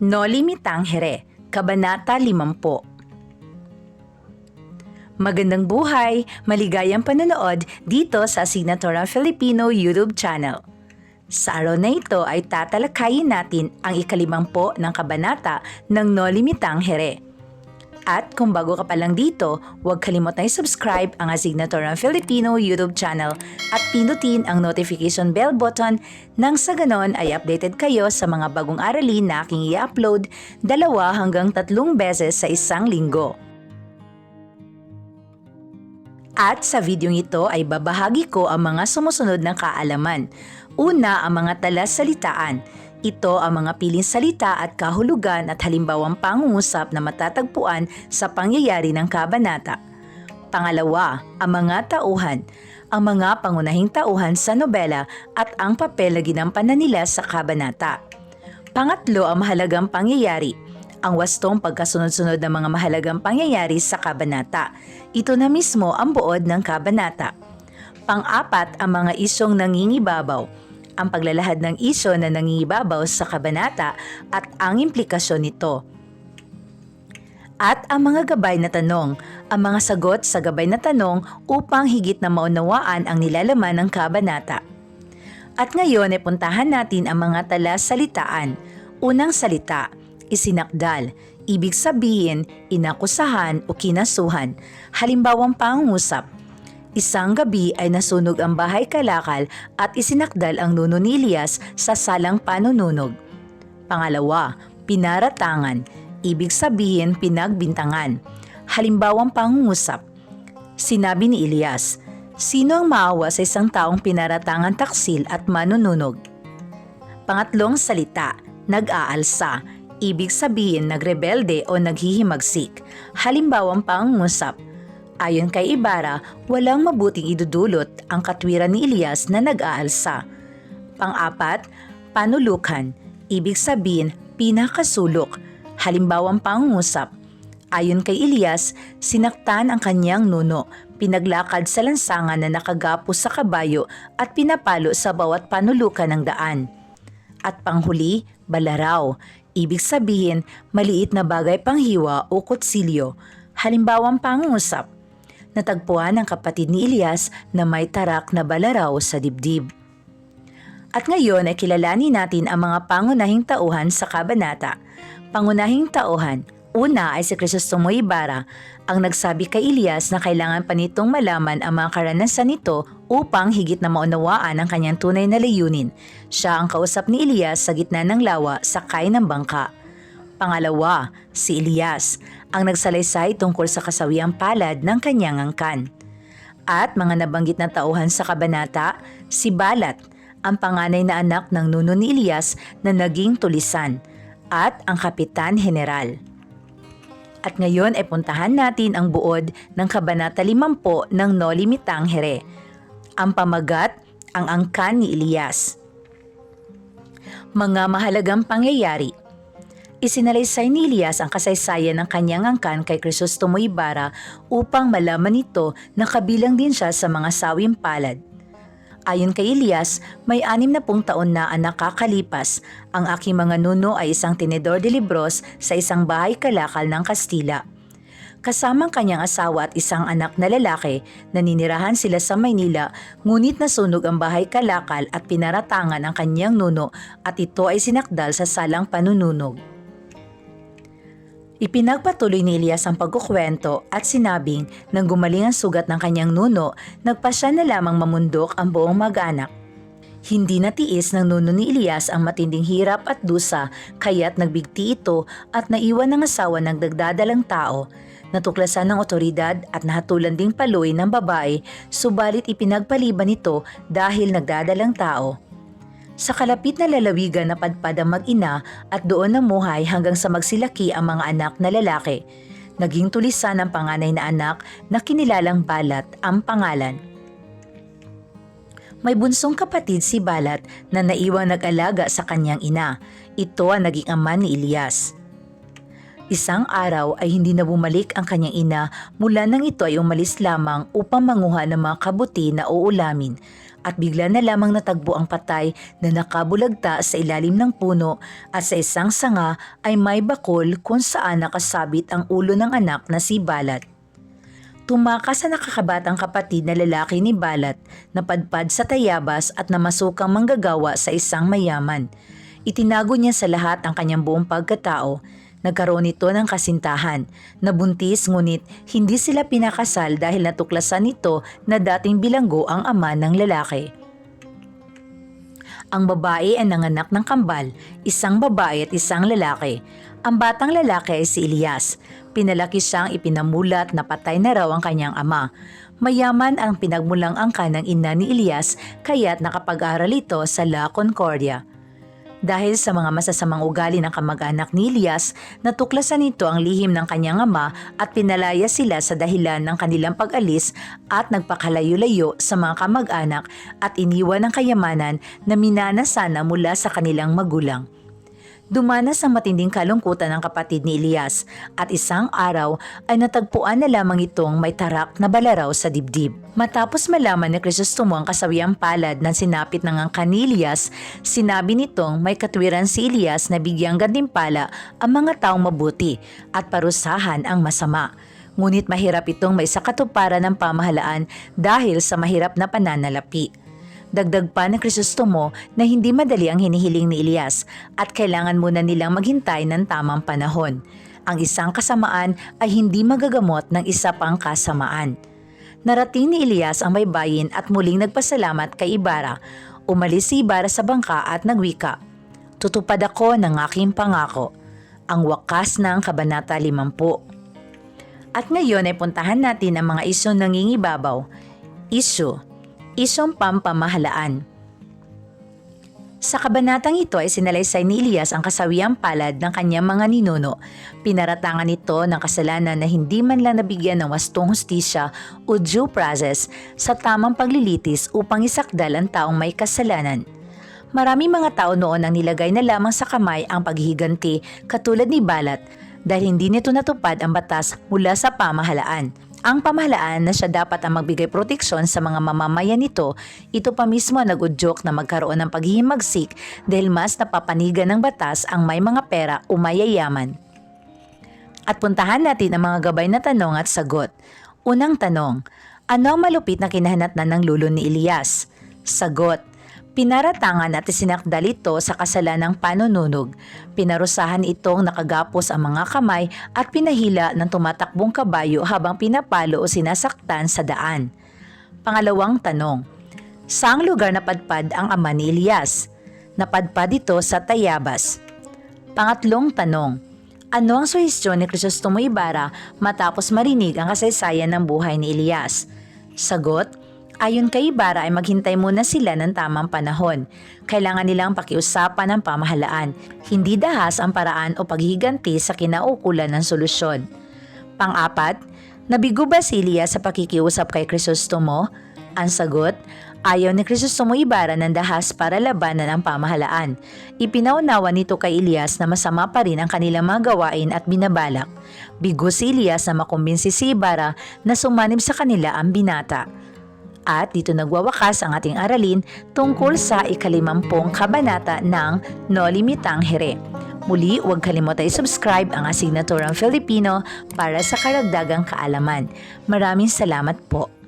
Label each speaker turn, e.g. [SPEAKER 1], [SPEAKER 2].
[SPEAKER 1] Noli Mitanghere, Kabanata 50 Magandang buhay, maligayang panonood dito sa Senatorial Filipino YouTube channel. Sa araw na ito ay tatalakayin natin ang ikalimampo ng kabanata ng Noli Mitanghere. At kung bago ka pa lang dito, huwag kalimutang i-subscribe ang Asignatorial Filipino YouTube channel at pindutin ang notification bell button nang sa ganon ay updated kayo sa mga bagong aralin na aking i-upload dalawa hanggang tatlong beses sa isang linggo. At sa videong ito ay babahagi ko ang mga sumusunod na kaalaman. Una, ang mga talasalitaan. Ito ang mga piling salita at kahulugan at halimbawang pangungusap na matatagpuan sa pangyayari ng kabanata. Pangalawa, ang mga tauhan. Ang mga pangunahing tauhan sa nobela at ang papel na ginampanan nila sa kabanata. Pangatlo, ang mahalagang pangyayari ang wastong pagkasunod-sunod ng mga mahalagang pangyayari sa kabanata. Ito na mismo ang buod ng kabanata. Pang-apat, ang mga isyong nangingibabaw. Ang paglalahad ng isyo na nangingibabaw sa kabanata at ang implikasyon nito. At ang mga gabay na tanong, ang mga sagot sa gabay na tanong upang higit na maunawaan ang nilalaman ng kabanata. At ngayon ay puntahan natin ang mga talasalitaan. Unang salita, isinakdal, ibig sabihin inakusahan o kinasuhan. Halimbawang pangungusap, Isang gabi ay nasunog ang bahay kalakal at isinakdal ang nuno ni Elias sa salang panununog. Pangalawa, pinaratangan, ibig sabihin pinagbintangan. Halimbawang pangungusap, sinabi ni Elias, Sino ang maawa sa isang taong pinaratangan taksil at manununog? Pangatlong salita, nag-aalsa, ibig sabihin nagrebelde o naghihimagsik. Halimbawang pangungusap, Ayon kay Ibarra, walang mabuting idudulot ang katwiran ni Elias na nag-aalsa. Pang-apat, panulukan, ibig sabihin pinakasulok. Halimbawang pangungusap, ayon kay Elias, sinaktan ang kanyang nuno, pinaglakad sa lansangan na nakagapo sa kabayo at pinapalo sa bawat panulukan ng daan. At panghuli, balaraw, ibig sabihin maliit na bagay panghiwa o kutsilyo. Halimbawang pangungusap, natagpuan ng kapatid ni Elias na may tarak na balaraw sa dibdib. At ngayon ay kilalanin natin ang mga pangunahing tauhan sa kabanata. Pangunahing tauhan, una ay si Crisostomo Ibarra, ang nagsabi kay Elias na kailangan pa nitong malaman ang mga karanasan nito upang higit na maunawaan ang kanyang tunay na layunin. Siya ang kausap ni Elias sa gitna ng lawa sakay ng bangka. Pangalawa, si Elias, ang nagsalaysay tungkol sa kasawiang palad ng kanyang angkan. At mga nabanggit na tauhan sa kabanata, si Balat, ang panganay na anak ng nuno ni Elias na naging tulisan, at ang kapitan general. At ngayon ay puntahan natin ang buod ng Kabanata 50 ng Noli Mitanghere. Ang pamagat, ang angkan ni Elias. Mga mahalagang pangyayari Isinalaysay ni Elias ang kasaysayan ng kanyang angkan kay Crisostomo Ibarra upang malaman nito na kabilang din siya sa mga sawing palad. Ayon kay Elias, may anim na pung taon na ang nakakalipas. Ang aking mga nuno ay isang tinedor de libros sa isang bahay kalakal ng Kastila. Kasamang kanyang asawa at isang anak na lalaki, naninirahan sila sa Maynila ngunit nasunog ang bahay kalakal at pinaratangan ang kanyang nuno at ito ay sinakdal sa salang panununog. Ipinagpatuloy ni Elias ang pagkukwento at sinabing nang gumaling ang sugat ng kanyang nuno, nagpasya na lamang mamundok ang buong mag-anak. Hindi natiis ng nuno ni Elias ang matinding hirap at dusa kaya't nagbigti ito at naiwan ng asawa ng dagdadalang tao. Natuklasan ng otoridad at nahatulan ding paloy ng babae subalit ipinagpaliban ito dahil nagdadalang tao. Sa kalapit na lalawigan na padpad mag-ina at doon namuhay hanggang sa magsilaki ang mga anak na lalaki. Naging tulisan ang panganay na anak na kinilalang Balat ang pangalan. May bunsong kapatid si Balat na naiwang nag-alaga sa kanyang ina. Ito ang naging ama ni Elias. Isang araw ay hindi na bumalik ang kanyang ina mula nang ito ay umalis lamang upang manguha ng mga kabuti na uulamin at bigla na lamang natagpo ang patay na nakabulagta sa ilalim ng puno at sa isang sanga ay may bakol kung saan nakasabit ang ulo ng anak na si Balat. Tumakas sa nakakabatang kapatid na lalaki ni Balat, napadpad sa tayabas at namasukang manggagawa sa isang mayaman. Itinago niya sa lahat ang kanyang buong pagkatao. Nagkaroon ito ng kasintahan. Nabuntis ngunit hindi sila pinakasal dahil natuklasan nito na dating bilanggo ang ama ng lalaki. Ang babae ay nanganak ng kambal, isang babae at isang lalaki. Ang batang lalaki ay si Elias. Pinalaki siyang ipinamulat na patay na raw ang kanyang ama. Mayaman ang pinagmulang angka ng ina ni Elias kaya't nakapag-aral ito sa La Concordia. Dahil sa mga masasamang ugali ng kamag-anak ni Elias, natuklasan nito ang lihim ng kanyang ama at pinalaya sila sa dahilan ng kanilang pag-alis at nagpakalayo-layo sa mga kamag-anak at iniwan ng kayamanan na minana sana mula sa kanilang magulang. Dumanas ang matinding kalungkutan ng kapatid ni Elias at isang araw ay natagpuan na lamang itong may tarak na balaraw sa dibdib. Matapos malaman ni Crisostomo ang kasawiang palad ng sinapit ng angka ni Elias, sinabi nitong may katwiran si Elias na bigyang gantimpala ang mga taong mabuti at parusahan ang masama. Ngunit mahirap itong may sakatuparan ng pamahalaan dahil sa mahirap na pananalapi. Dagdag pa ng Krisostomo na hindi madali ang hinihiling ni Elias at kailangan muna nilang maghintay ng tamang panahon. Ang isang kasamaan ay hindi magagamot ng isa pang kasamaan. Narating ni Elias ang baybayin at muling nagpasalamat kay Ibarra. Umalis si Ibarra sa bangka at nagwika. Tutupad ako ng aking pangako. Ang wakas ng Kabanata 50. At ngayon ay puntahan natin ang mga isyo nangingibabaw. Isyo isyong pampamahalaan. Sa kabanatang ito ay sinalaysay ni Elias ang kasawiang palad ng kanyang mga ninuno. Pinaratangan nito ng kasalanan na hindi man lang nabigyan ng wastong hustisya o due process sa tamang paglilitis upang isakdal ang taong may kasalanan. Maraming mga tao noon ang nilagay na lamang sa kamay ang paghihiganti katulad ni Balat dahil hindi nito natupad ang batas mula sa pamahalaan. Ang pamahalaan na siya dapat ang magbigay proteksyon sa mga mamamayan nito, ito pa mismo ang nag-udyok na magkaroon ng paghihimagsik dahil mas napapanigan ng batas ang may mga pera o mayayaman. At puntahan natin ang mga gabay na tanong at sagot. Unang tanong, ano ang malupit na kinahanatnan ng lulo ni Elias? Sagot, Pinaratangan at isinakdal ito sa kasalanang panununog. Pinarusahan itong nakagapos ang mga kamay at pinahila ng tumatakbong kabayo habang pinapalo o sinasaktan sa daan. Pangalawang tanong, Saang lugar napadpad ang ama ni Elias? Napadpad ito sa Tayabas. Pangatlong tanong, ano ang suhestyon ni Crisostomo Ibarra matapos marinig ang kasaysayan ng buhay ni Elias? Sagot, Ayon kay Ibarra ay maghintay muna sila ng tamang panahon. Kailangan nilang pakiusapan ng pamahalaan, hindi dahas ang paraan o paghiganti sa kinaukulan ng solusyon. Pang-apat, nabigo ba si Elias sa pakikiusap kay Crisostomo? Ang sagot, ayaw ni Crisostomo Ibarra ng dahas para labanan ang pamahalaan. Ipinaunawa nito kay Elias na masama pa rin ang kanilang mga gawain at binabalak. Bigo si Elias na makumbinsi si Ibarra na sumanib sa kanila ang binata. At dito nagwawakas ang ating aralin tungkol sa ikalimampung kabanata ng No Limitang Here. Muli, huwag kalimutan i-subscribe ang Asignaturang Filipino para sa karagdagang kaalaman. Maraming salamat po.